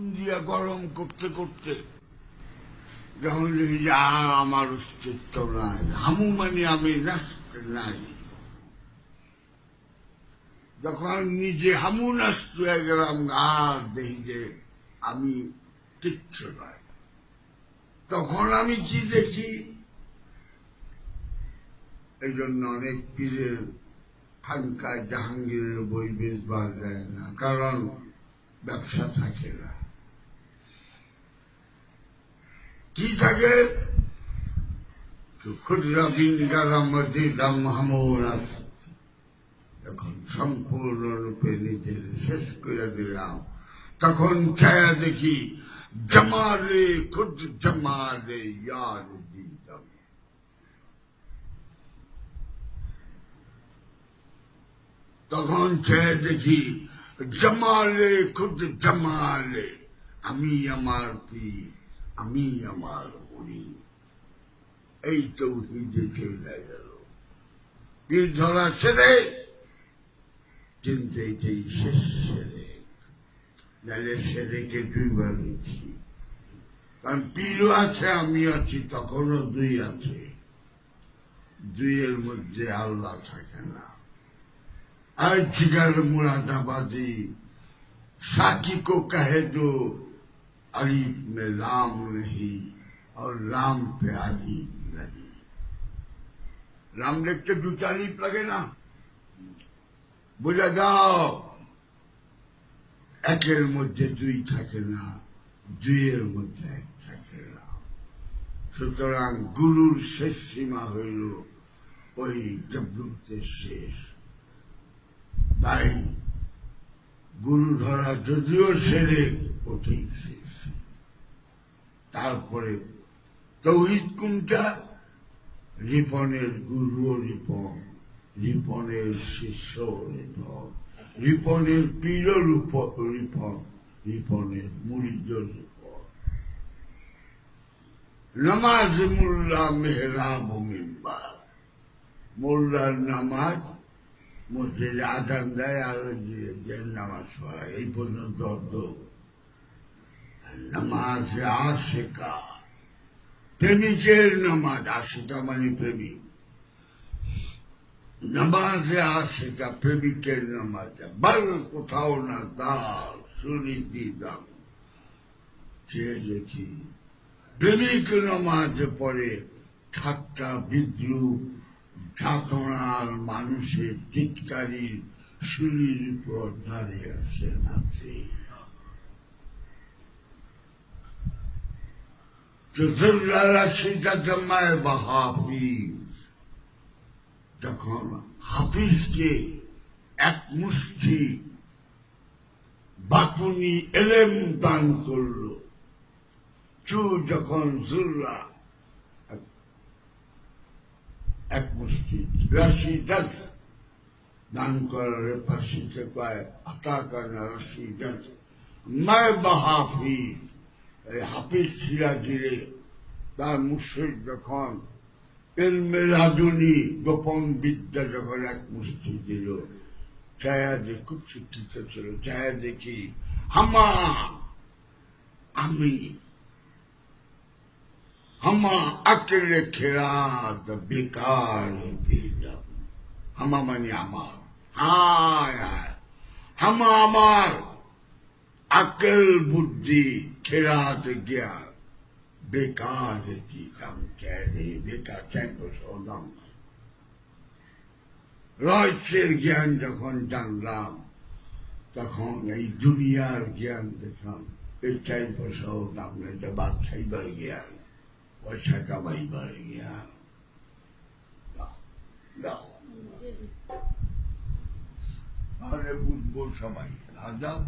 দিয়া গরম করতে করতে যখন আর আমার অস্তিত্ব নাই, হামু মানে আমি নাই। যখন নিজে হামু নাচতে হয়ে গেলাম, আর দেখি যে আমি কিচ্ছু নাই। তখন আমি কি দেখি? এই জন্য অনেক পীরের খানকার জাহাঙ্গীরের বই বেচবার যায় না। কারণ ব্যবসা থাকে না। কি থাকে? সম্পূর্ণরূপে নিজের শেষ করে দিলাম, তখন ছায়া দেখি জমালে খুদ দিতাম তখন ছায়া দেখি জমালে, খুদ জমালে। আমি আমার পীর, আমি আমার হরি এই তো হিজে চলে গেল। পীর ধরা ছেড়ে, কিন্তু এটাই শেষ ছেড়ে নাহলে সেরেকে দুইবার নিচ্ছি কারণ পীরও আছে আমি আছি, তখনও দুই আছে। দুইয়ের মধ্যে আল্লাহ থাকে না। अजगर मुरादाबादी साकी को कहे जो अलीफ में लाम नहीं और लाम पे नहीं राम देखते दो चालीफ लगे ना বুঝে দাও, একের মধ্যে দুই থাকে না, দুইয়ের মধ্যে এক থাকে না। সুতরাং গুরুর শেষ সীমা হইল ওই জবলুতে শেষ। তাই গুরু ধরা যদিও সেরে ওঠেই শেষ। তারপরে তৌহিদ কোনটা রিপনের গুরু রিপন, রিপনের শিষ্য রিপন, রিপনের পীর রূপ, রিপন, রিপনের মুরিদ রিপন। নামাজ মোল্লা মিম্বার। মোল্লার নামাজ মসজিদে আদান দেয় আর নামাজ পড়ায় এই পর্যন্ত অর্ধ। নামাজ আশেকা। প্রেমিকের নামাজ, আশিকা মানে প্রেমিক। নামাজে আশিকা, প্রেমিকের নামাজ। বার কোথাও না দাল সুনীতি দাম চেয়ে দেখি প্রেমিক নামাজে পড়ে, ঠাট্টা, বিদ্রুপ যাতনার মানুষের চিৎকারির সুরির উপর দাঁড়িয়ে আছে সেটা জমায় বা হাফিজ। যখন হাফিজকে এক মুষ্টি বাতুনি এলেম দান করল চু যখন জুল্লা এক মুষ্টি রাশি দশ দান করার পাশিতে পায় আতা কানা, রাশি দশ मैं বাহাফিজ এই হাফিজ সিরাজিরে, তার মুর্শিদ যখন এলমে রাজনী গোপন বিদ্যা যখন এক মুষ্টি দিল, ছায়া যে খুব শিক্ষিত ছিল, ছায়া দেখি, হামা, আমি হামা আকেলে খেরাত বেকার হতে যাব হামা মানে আমার হায় হায় হামা আমার আকেল বুদ্ধি খেরাত জ্ঞান বেকার দিতাম চাই বেকার চাই সৌদাম রহস্যের জ্ঞান যখন জানলাম তখন এই দুনিয়ার জ্ঞান দেখলাম এই চাই পয়সাও দাম এটা বাদ খাইবার জ্ঞান পয়সা কামাইবার জ্ঞান দাও, দাও। তাহলে বুঝব সবাই দাও